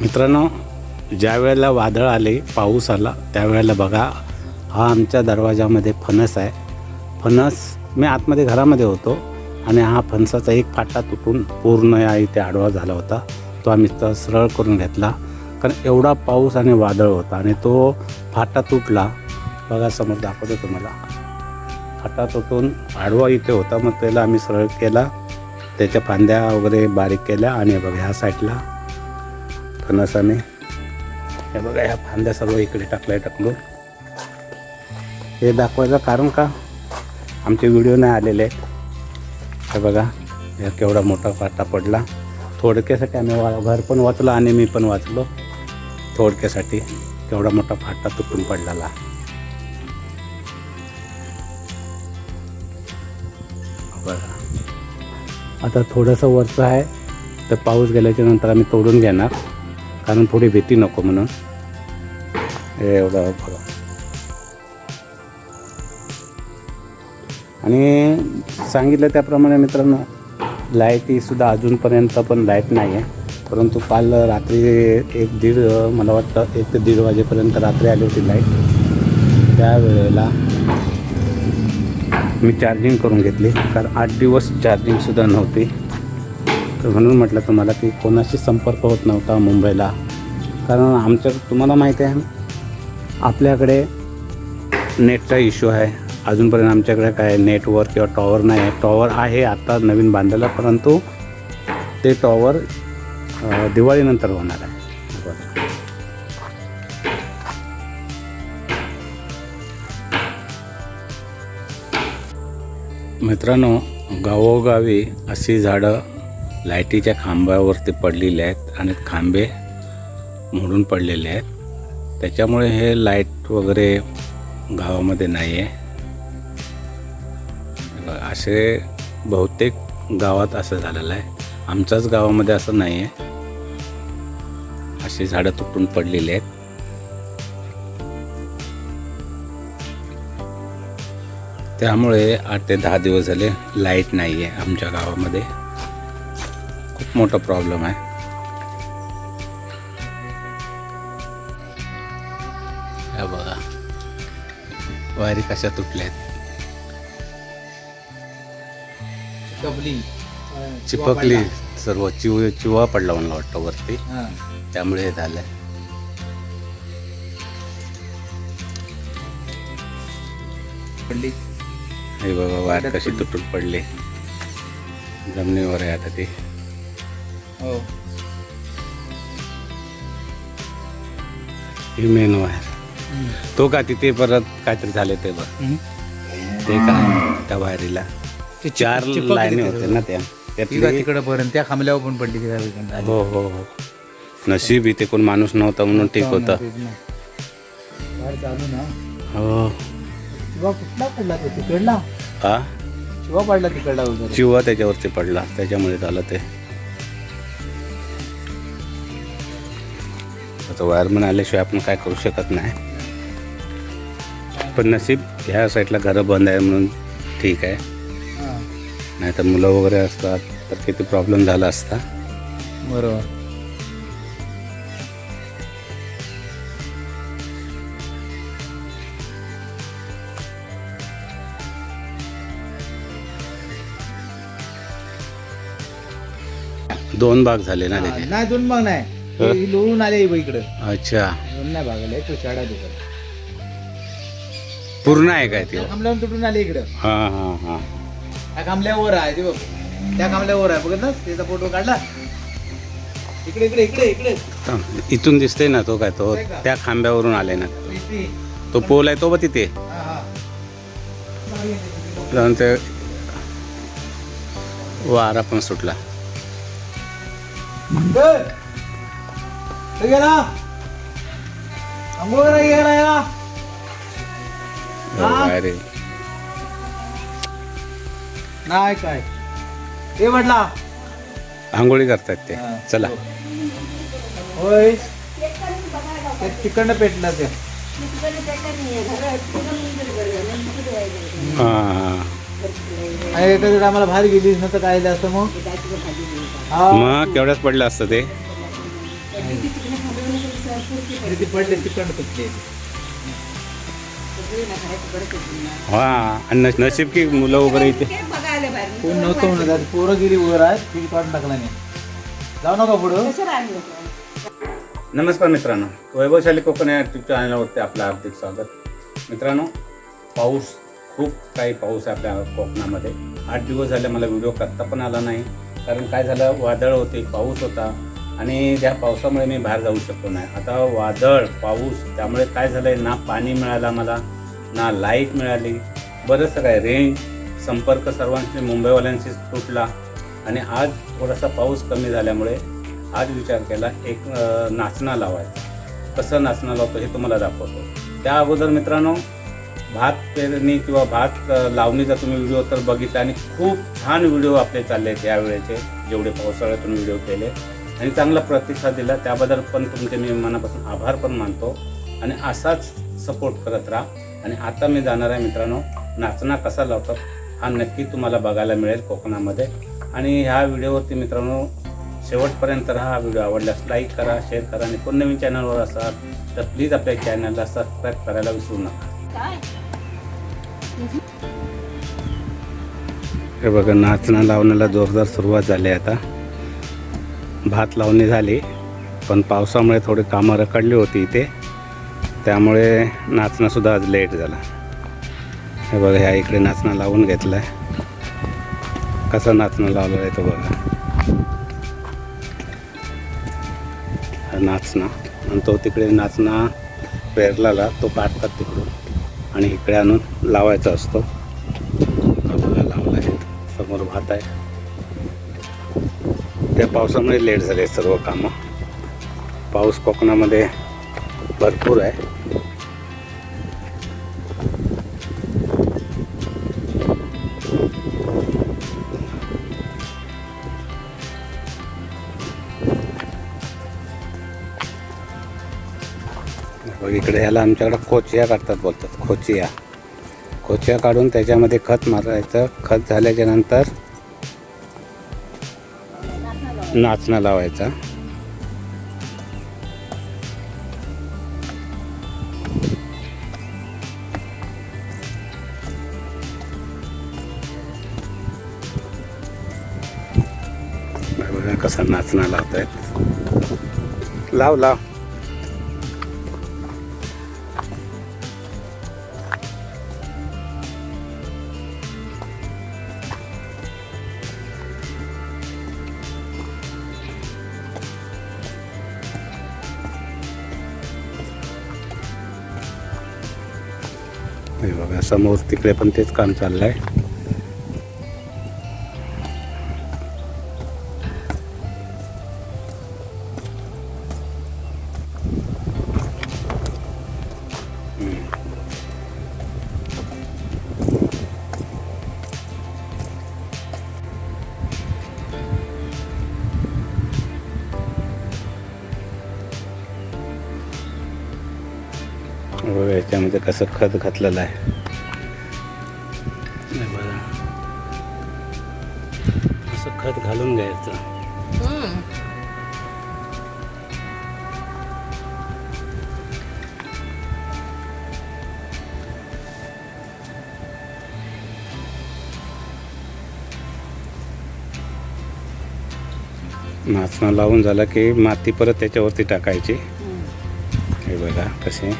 मित्रांनो ज्या वेळेला वादळ आले पाऊस आला त्यावेळेला बघा हा आमच्या दरवाजामध्ये फणस आहे. फणस मी आतमध्ये घरामध्ये होतो आणि हा फणसाचा एक फाटा तुटून पूर्ण या इथे आडवा झाला होता. तो आम्ही तर सरळ करून घेतला. कारण एवढा पाऊस आणि वादळ होता आणि तो फाटा तुटला. बघा समोर दाखवतो तुम्हाला. फाटा तुटून आडवा इथे होता मग त्याला आम्ही सरळ केला. त्याच्या फांद्या वगैरे बारीक केल्या आणि बघा ह्या साईडला फणसाने हे बघा ह्या फांद्या सर्व इकडे टाकल्या टाकलो हे दाखवायचं कारण का? आमचे व्हिडिओ नाही आलेले आहेत. हे बघा हे केवढा मोठा फाटा पडला. थोडक्यासाठी आम्ही वा घर पण वाचलो आणि मी पण वाचलो. थोडक्यासाठी केवढा मोठा फाटा तुटून पडलेला. बघा. आता थोडंसं वरचं आहे तर पाऊस गेल्याच्यानंतर आम्ही तोडून घेणार. कारण पुढे भीती नको म्हणून. एवढं बघा. आणि सांगितलं त्याप्रमाणे मित्रांनो लाईटीसुद्धा अजूनपर्यंत पण लाइट नाही आहे परंतु काल रात्री एक दीड मला वाटतं एक ते दीड वाजेपर्यंत रात्री आली होती लाइट त्यावेळेला मी चार्जिंग करून घेतली. कारण आठ दिवस चार्जिंगसुद्धा नव्हती. तर म्हणून म्हटलं तुम्हाला की कोणाशी संपर्क होत नव्हता मुंबईला. कारण आमच्या तुम्हाला माहिती आहे आपल्याकडे नेटचा इश्यू आहे. अजूनपर्यंत आमच्याकडे काय नेटवर्क किंवा टॉवर नाही आहे. टॉवर आहे आत्ता नवीन बांधलेला परंतु ते टॉवर दिवाळीनंतर होणार आहे. मित्रांनो गावोगावी अशी झाडं लाईटीच्या खांबावरती पडलेली आहेत आणि खांबे मोडून पडलेले आहेत. त्याच्यामुळे हे लाइट वगैरे गावामध्ये नाही आहे असे बहुतेक गावात असं झालेलं आहे. आमच्याच गावामध्ये असं नाही आहे अशी झाडं तुटून पडलेली आहेत. त्यामुळे आठ ते दहा दिवस झाले लाइट नाही आहे आमच्या गावामध्ये. खूप मोठा प्रॉब्लेम आहे. वायरी कशा तुटल्या आहेत कबली चिपकली सर्व चिव चिवा पडला म्हणलं वाटतं वरती. त्यामुळे हे झालंय पडली. हे बघा वायर कशी तुटून पडली. जमिनीवर आहे आता ती. हो. ही मेन वायर. तो का तिथे परत काहीतरी झाले ते बघ. ते काय त्या वायरीला ते चार लाईनी होते ना त्या. तिकडं त्यातली तिकडं पर्यंत त्या खांबल्यावर पण पडली. हो हो हो. नशीब इथे कोण माणूस नव्हता म्हणून ठीक होतं. तेच ना. बाहेर चालू ना. हो. शिवा कुठला पडला तो? तिकडला? हा शिवा पडला तिकडला वगैरे. चिवा त्याच्यावरती पडला. त्याच्यामुळे झालं ते. आता वायरमन आल्याशिवाय आपण काय करू शकत नाही. पण नशीब ह्या साईडला घरं बंद आहे म्हणून ठीक आहे. नाही तर मुलं वगैरे असतात तर किती प्रॉब्लेम झाला असता. बरोबर. दोन भाग झाले ना त्याचे नाही दोन भाग नाही. लोळून आले इकडं. अच्छा. दोन नाही भागले तो शाडा तिकडं पूर्ण आहे काय ते? त्या खांबल्यावर तुटून आले इकडं. हां हां हां. त्या खांबल्यावर आहे ते बघ. त्या खांबल्यावर आहे बघत ना त्याचा फोटो काढला. इकडे इकडे इकडे इकडे. थांब. इथून दिसते ना तो काय तो? त्या खांब्यावरून आले ना. इथे. तो पोल आहे तो बघ तिथे. हा, हा. जाऊन ते वारा पण सुटला. ए! गेला. आंघोळ करायला गेला? अरे नाही काय. ते म्हटला आंघोळी करतायत ते. हा. चला. होय. ते तिकडनं पेटलं ते. हां हां. आणि एखाद्या टायमाला बाहेर गेलीस ना तर काय असतं मग. हा. मग केवढ्याच पडलं असतं ते? पडले तिकडं तुटली हा आणि नश- नशीब की मुलं वगैरे इथे कोण नव्हतं म्हणत आता पोरं गेली वर आहेत ती काढून टाकला नाही. जाऊ नका पुढं. नमस्कार मित्रांनो. वैभवशाली कोकण या यूट्यूब चॅनलवरती आपलं हार्दिक स्वागत. मित्रांनो पाऊस खूप काही पाऊस आहे आपल्या कोकणामध्ये. आठ दिवस झाले मला व्हिडिओ करता पण आला नाही. कारण काय झालं वादळ होते पाऊस होता. आणि त्या पावसामुळे मी बाहेर जाऊ शकतो नाही. आता वादळ पाऊस त्यामुळे काय झालं आहे ना पाणी मिळालं मला ना लाइट मिळाली बरंचसं काय. रेंज संपर्क सर्वांशी मुंबईवाल्यांशी तुटला. आणि आज थोडासा पाऊस कमी झाल्यामुळे आज विचार केला एक नाचना लावायचा लावायचं. कसं नाचणं लावतो हे तुम्हाला दाखवतो. त्या अगोदर मित्रांनो भात पेरणी किंवा भात लावणीचा तुम्ही व्हिडिओ तर बघितला आणि खूप छान व्हिडिओ आपले चालले आहेत यावेळेचे जेवढे पावसाळ्यातून व्हिडिओ केले. आणि चांगला प्रतिसाद दिला. त्याबद्दल पण तुमचे मी मनापासून आभार पण मानतो. आणि असाच सपोर्ट करत राहा. आणि आता मी जाणार आहे मित्रांनो नाचणा कसा लावतात हा नक्की तुम्हाला बघायला मिळेल कोकणामध्ये. आणि ह्या व्हिडिओवरती मित्रांनो शेवटपर्यंत हा व्हिडिओ आवडल्यास लाईक करा शेअर करा आणि कोण नवीन चॅनलवर असाल तर प्लीज आपल्या चॅनलला सबस्क्राईब करायला विसरू नका. हे बघा नाचणं लावण्याला जोरदार सुरुवात झाली आता. भात लावणी झाली पण पावसामुळे थोडी कामं रखडली होती इथे. त्यामुळे नाचणंसुद्धा आज लेट झाला. हे बघा ह्या इकडे नाचणं लावून घेतलं आहे कसं नाचणं लावलं आहे तो बघा. नाचणं. आणि तो तिकडे नाचणं पेरलाला तो काढतात तिकडून. आणि इकडे आणून लावायचा असतो. बघा लावला आहे समोर भात आहे. त्या पावसामुळे लेट झाले सर्व कामं. पाऊस कोकणामध्ये भरपूर आहे. इकडे ह्याला आमच्याकडं खोचिया काढतात बोलतात खोचिया. खोचिया काढून त्याच्यामध्ये खत मारायचं. खत झाल्याच्यानंतर नाचणं लावायचा. बघा नाचणं नाचणं लावतायत. लाव लाव. हे बघा समोर तिकडे पण तेच काम चाललं आहे बघा याच्यामध्ये कसं खत घातलेलं आहे. असं खत घालून घ्यायचं. नाचणं लावून झालं की माती परत त्याच्यावरती टाकायची. हे बघा कसे.